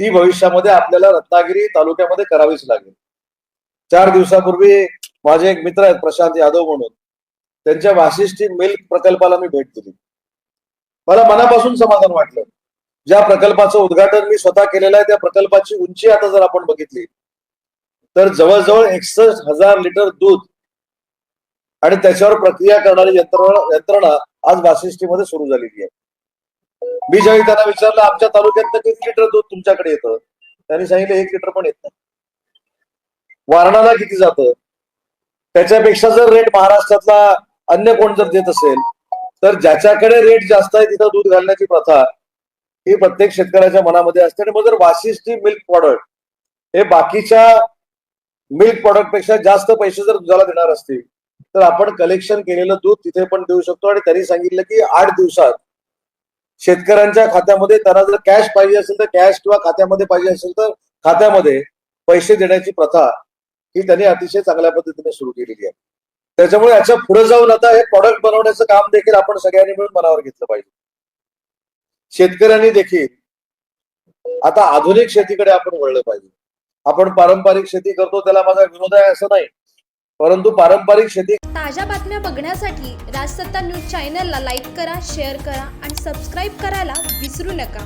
ती भविष्यामध्ये आपल्याला रत्नागिरी तालुक्यामध्ये करावीच लागेल. चार दिवसापूर्वी माझे एक मित्र आहेत प्रशांत यादव म्हणून. त्यांच्या वाशिष्ठी मिल्क प्रकल्पाला मी भेट दिली. मला मनापासून समाधान वाटलं. ज्या प्रकल्पाचं उद्घाटन मी स्वतः केलेलं आहे त्या प्रकल्पाची उंची आता जर आपण बघितली तर जवळजवळ एकसष्ट हजार लिटर दूध आणि त्याच्यावर प्रक्रिया करणारी यंत्रणा यंत्रणा आज वाशिष्ठीमध्ये सुरू झालेली आहे. मी ज्यावेळी त्यांना विचारलं आमच्या तालुक्यात किती लिटर दूध तुमच्याकडे येतं. त्यांनी सांगितलं एक लिटर पण येत नाही. वारणाला किती जातं? त्याच्यापेक्षा जर रेट महाराष्ट्रातला अन्य कोण जर देत असेल तर ज्याच्याकडे रेट जास्त आहे तिथं दूध घालण्याची प्रथा ही प्रत्येक शेतकऱ्याच्या मनामध्ये असते. आणि मग जर वाशिष्ठी मिल्क प्रॉडक्ट हे बाकीच्या मिल्क प्रॉडक्टपेक्षा जास्त पैसे जर दुधाला देणार असतील तर आपण कलेक्शन केलेलं दूध तिथे पण देऊ शकतो. आणि त्यांनी सांगितलं की आठ दिवसात शेतकऱ्यांच्या खात्यामध्ये त्यांना जर कॅश पाहिजे असेल तर कॅश किंवा खात्यामध्ये पाहिजे असेल तर खात्यामध्ये पैसे देण्याची प्रथा ही त्यांनी अतिशय चांगल्या पद्धतीने सुरू केलेली आहे. त्याच्यामुळे याच्यापुढे जाऊन आता हे प्रॉडक्ट बनवण्याचं काम देखील आपण सगळ्यांनी मिळून मनावर घेतलं पाहिजे. शेतकऱ्यांनी देखील आता आधुनिक शेतीकडे आपण वळलं पाहिजे. आपण पारंपरिक शेती करतो त्याला माझा विरोध आहे असं नाही. परंतु पारंपरिक शेती ताज्या बातम्या बघण्यासाठी राजसत्ता न्यूज चॅनलला लाईक करा शेअर करा आणि सबस्क्राईब करायला विसरू नका.